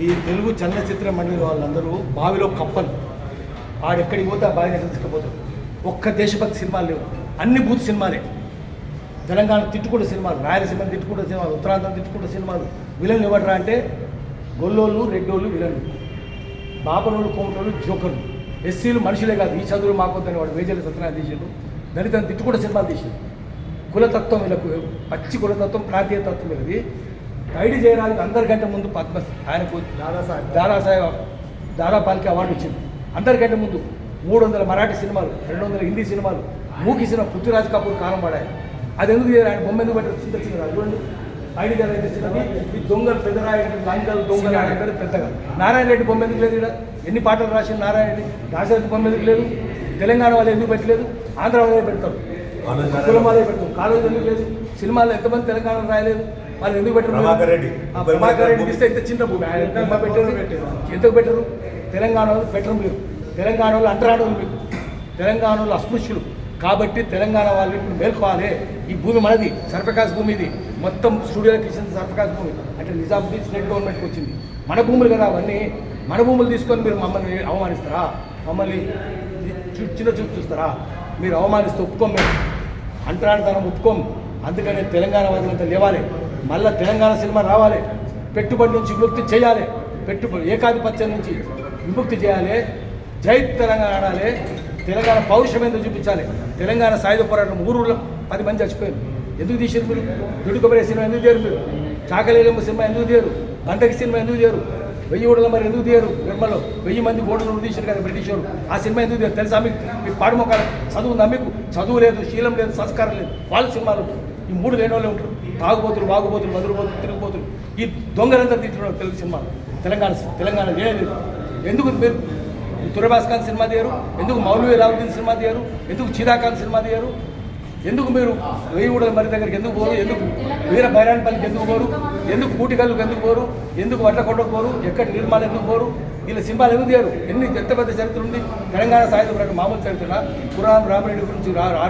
ఈ తెలుగు చలనచిత్ర మండలి వాళ్ళందరూ బావిలో కప్పలు. ఆడెక్కడికి పోతే ఆ బావిని తీసుకుపోతారు. ఒక్క దేశభక్తి సినిమాలు లేవు. అన్ని బూత్ సినిమాలే. తెలంగాణ తిట్టుకుంటే సినిమాలు రాయలసీమ తిట్టుకుంటే సినిమాలు ఉత్తరాంధ్ర తిట్టుకుంటే సినిమాలు. విలన్లు ఎవడరా అంటే గొల్లోళ్ళు రెడ్డోళ్ళు విలన్లు. బాపనోళ్ళు కోమటోళ్ళు జోకర్లు. ఎస్సీలు మనుషులే కాదు. ఈ చదువులు మాకొద్దని వాడు వేజల సత్యనారాయణ తీసాడు. దళితం తిట్టుకుంటే సినిమాలు తీసాడు. కులతత్వం వీళ్ళకు పచ్చి కులతత్వం ప్రాంతీయ తత్వం వీళ్ళది. ఐడి జయరాజుకి అందరికంటే ముందు పద్మ ఆయనకు దాదాసాహెబ్. దాదాసాహెబ్ దాదాపాలికి అవార్డు వచ్చింది అందరికంటే ముందు మూడు వందల మరాఠీ సినిమాలు రెండు వందల హిందీ సినిమాలు మూకి సినిమా పృథ్వీరాజ్ కపూర్ కాలం పడాయి అది ఎందుకు చేయరు? ఆయన బొమ్మ ఎందుకు పెట్టారు? చిన్న చిన్న చూడండి. ఐడి జయరాజు తెచ్చినది ఈ దొంగలు పెద్దరాయ లంగలు దొంగలు ఆయన పెద్దగా. నారాయణ రెడ్డి బొమ్మ ఎందుకు లేదు ఇక్కడ ఎన్ని పాటలు రాసిన నారాయణ రెడ్డి? దాశరథి బొమ్మ ఎందుకు లేదు? తెలంగాణ వాళ్ళు ఎందుకు పెట్టలేదు? ఆంధ్ర వాళ్ళే పెడతారు. కులం వాళ్ళే పెడతారు. కాలేజ్ ఎందుకు లేదు? సినిమాలు ఎంతమంది తెలంగాణ రాయలేదు? వాళ్ళు ఎందుకు పెట్టరు ప్రభాకర్ రెడ్డి. ఇస్తే ఇంత చిన్న భూమి. ఆయన ఎంత పెట్టారు? ఎందుకు పెట్టరు? తెలంగాణ వాళ్ళు పెట్టరు మీరు. తెలంగాణ వాళ్ళు అంటరాడు మీకు తెలంగాణ వాళ్ళు అస్పృశ్యులు. కాబట్టి తెలంగాణ వాళ్ళు మేల్కోవాలి. ఈ భూమి మనది సర్ఫకాస్ భూమి ఇది. మొత్తం స్టూడియోకి ఇచ్చింది సర్ఫకాస్ భూమి. అంటే నిజాముద్దీన్ స్టేట్ గవర్నమెంట్కి వచ్చింది. మన భూములు కదా అవన్నీ. మన భూములు తీసుకొని మీరు మమ్మల్ని అవమానిస్తారా? మమ్మల్ని చు- చిన్న చూపు చూస్తారా? మీరు అవమానిస్తే ఒప్పుకోం మేము. అంటరానితనం ఒప్పుకోం. అందుకనే తెలంగాణ వాదులంతా లేవాలి. మళ్ళీ తెలంగాణ సినిమా రావాలి. పెట్టుబడి నుంచి విముక్తి చేయాలి. పెట్టుబడి ఏకాధిపత్యం నుంచి విముక్తి చేయాలి. జై తెలంగాణ ఆడాలి. తెలంగాణ పౌరుషం ఎందుకు చూపించాలి? తెలంగాణ సాయుధ పోరాటం ఊరూళ్ళో పది మంది చచ్చిపోయారు. ఎందుకు తీసారు మీరు? దుడుకొబరే సినిమా ఎందుకు తీయరు మీరు? చాకలేలమ్మ సినిమా ఎందుకు తీయరు? బండకి సినిమా ఎందుకు తీయరు? వెయ్యి ఓడల మరి ఎందుకు తీయరు? నిర్మలో వెయ్యి మంది ఓడలు తీశారు కదా బ్రిటిష్ వారు. ఆ సినిమా ఎందుకు తీయరు? తెలుసా మీకు? మీకు పాడుమొక్కలు చదువు నమ్మికు చదువు లేదు శీలం లేదు సంస్కారం లేదు. వాళ్ళ సినిమాలు ఈ మూడు లేని వాళ్ళు ఉంటారు. తాగుబోతులు వాగుబోతులు మధురబోతులు తిరుగుబోతులు. ఈ దొంగలంతా తింటున్నారు తెలుగు సినిమా. తెలంగాణ తెలంగాణ లేదు. ఎందుకు మీరు తురబాస్కాంత్ సినిమా తీయరు? ఎందుకు మౌలవీ రావుద్దీన్ సినిమా తీయరు? ఎందుకు చీదాఖాన్ సినిమా తీయరు? ఎందుకు మీరు వెయ్యి మరి దగ్గరికి ఎందుకు పోరు? ఎందుకు వీర బైరాన్పల్లికి ఎందుకు పోరు? ఎందుకు కూటికల్లుకి ఎందుకు పోరు? ఎందుకు వడ్లకొండకు పోరు? ఎక్కడ నిర్మాణం ఎందుకు పోరు? వీళ్ళ సినిమాలు ఎందుకు తీయరు? ఎన్ని ఎంత పెద్ద చరిత్ర ఉంది? తెలంగాణ సాయుధ మామూలు చరిత్ర పురాణం రామరెడ్డి గురించి రా